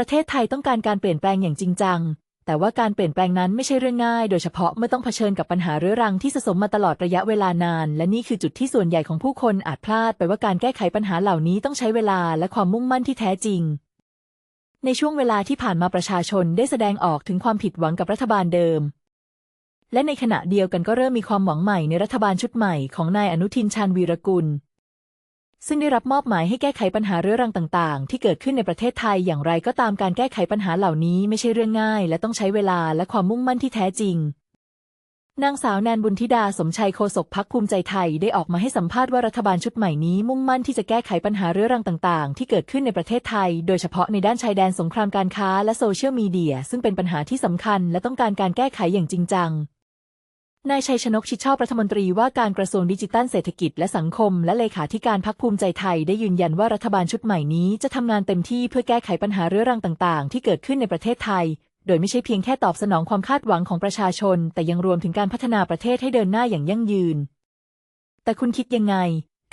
ประเทศไทยต้องการการเปลี่ยนแปลงอย่างจริงจัง แต่ว่าการเปลี่ยนแปลงนั้นไม่ใช่เรื่องง่าย โดยเฉพาะเมื่อต้องเผชิญกับปัญหาเรื้อรังที่สะสมมาตลอดระยะเวลานาน และนี่คือจุดที่ส่วนใหญ่ของผู้คนอาจพลาดไปว่าการแก้ไขปัญหาเหล่านี้ต้องใช้เวลาและความมุ่งมั่นที่แท้จริง ในช่วงเวลาที่ผ่านมาประชาชนได้แสดงออกถึงความผิดหวังกับรัฐบาลเดิม และในขณะเดียวกันก็เริ่มมีความหวังใหม่ในรัฐบาลชุดใหม่ของนายอนุทินชาญวีรกุล ซึ่งได้รับมอบหมายให้แก้ไขปัญหาเรื้อรังต่างๆ ที่เกิดขึ้นในประเทศไทยอย่างไรก็ตามการแก้ไขปัญหาเหล่านี้ไม่ใช่เรื่องง่าย และต้องใช้เวลาและความมุ่งมั่นที่แท้จริงนางสาวแนนบุญธิดาสมชัยโฆษกพักภูมิใจไทยได้ออกมาให้สัมภาษณ์ว่ารัฐบาลชุดใหม่นี้มุ่งมั่นที่จะแก้ไขปัญหาเรื้อรังต่างๆ ที่เกิดขึ้นในประเทศไทย โดยเฉพาะในด้านชายแดนสงครามการค้าและโซเชียลมีเดีย ซึ่งเป็นปัญหาที่สำคัญและต้องการการแก้ไขอย่างจริงจัง นายชัยชนกชิดชอบรัฐมนตรีว่าการกระทรวงดิจิทัลเศรษฐกิจและสังคม และเลขาธิการพักภูมิใจไทยได้ยืนยันว่ารัฐบาลชุดใหม่นี้จะทำงานเต็มที่เพื่อแก้ไขปัญหาเรื้อรังต่าง ๆ ที่เกิดขึ้นในประเทศไทย โดยไม่ใช่เพียงแค่ตอบสนองความคาดหวังของประชาชน แต่ยังรวมถึงการพัฒนาประเทศให้เดินหน้าอย่างยั่งยืน แต่คุณคิดยังไง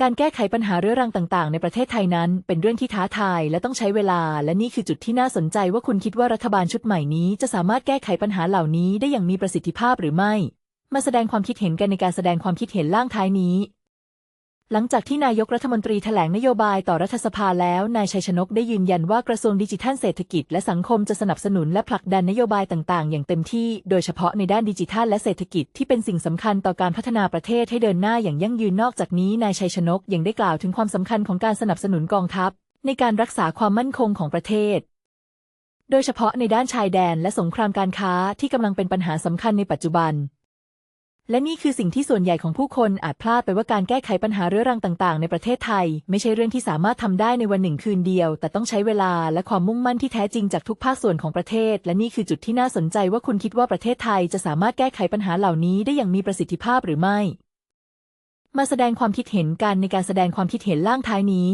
การแก้ไขปัญหาเรื้อรังต่าง ๆ ในประเทศไทยนั้น เป็นเรื่องที่ท้าทายและต้องใช้เวลา และนี่คือจุดที่น่าสนใจว่าคุณคิดว่ารัฐบาลชุดใหม่นี้ จะสามารถแก้ไขปัญหาเหล่านี้ได้อย่างมีประสิทธิภาพหรือไม่ มาแสดงความคิดเห็นกันในการแสดงความคิดเห็นล่างท้ายนี้ หลังจากที่นายกรัฐมนตรีแถลงนโยบายต่อรัฐสภาแล้ว นายชัยชนกได้ยืนยันว่ากระทรวงดิจิทัลเศรษฐกิจและสังคมจะสนับสนุนและผลักดันนโยบายต่างๆ อย่างเต็มที่ โดยเฉพาะในด้านดิจิทัลและเศรษฐกิจที่เป็นสิ่งสำคัญต่อการพัฒนาประเทศให้เดินหน้าอย่างยั่งยืนนอกจากนี้ นายชัยชนกยังได้กล่าวถึงความสำคัญของการสนับสนุนกองทัพ ในการรักษาความมั่นคงของประเทศโดยเฉพาะในด้านชายแดนและสงครามการค้าที่กำลังเป็นปัญหาสำคัญในปัจจุบัน และนี่คือสิ่งที่ส่วนใหญ่ของผู้คนอาจพลาดไปว่าการแก้ไขปัญหาเรื้อรังต่างๆ ในประเทศไทย ไม่ใช่เรื่องที่สามารถทำได้ในวันหนึ่งคืนเดียว แต่ต้องใช้เวลาและความมุ่งมั่นที่แท้จริงจากทุกภาคส่วนของประเทศ และนี่คือจุดที่น่าสนใจว่าคุณคิดว่าประเทศไทยจะสามารถแก้ไขปัญหาเหล่านี้ได้อย่างมีประสิทธิภาพหรือไม่ มาแสดงความคิดเห็นกันในการแสดงความคิดเห็นล่างท้ายนี้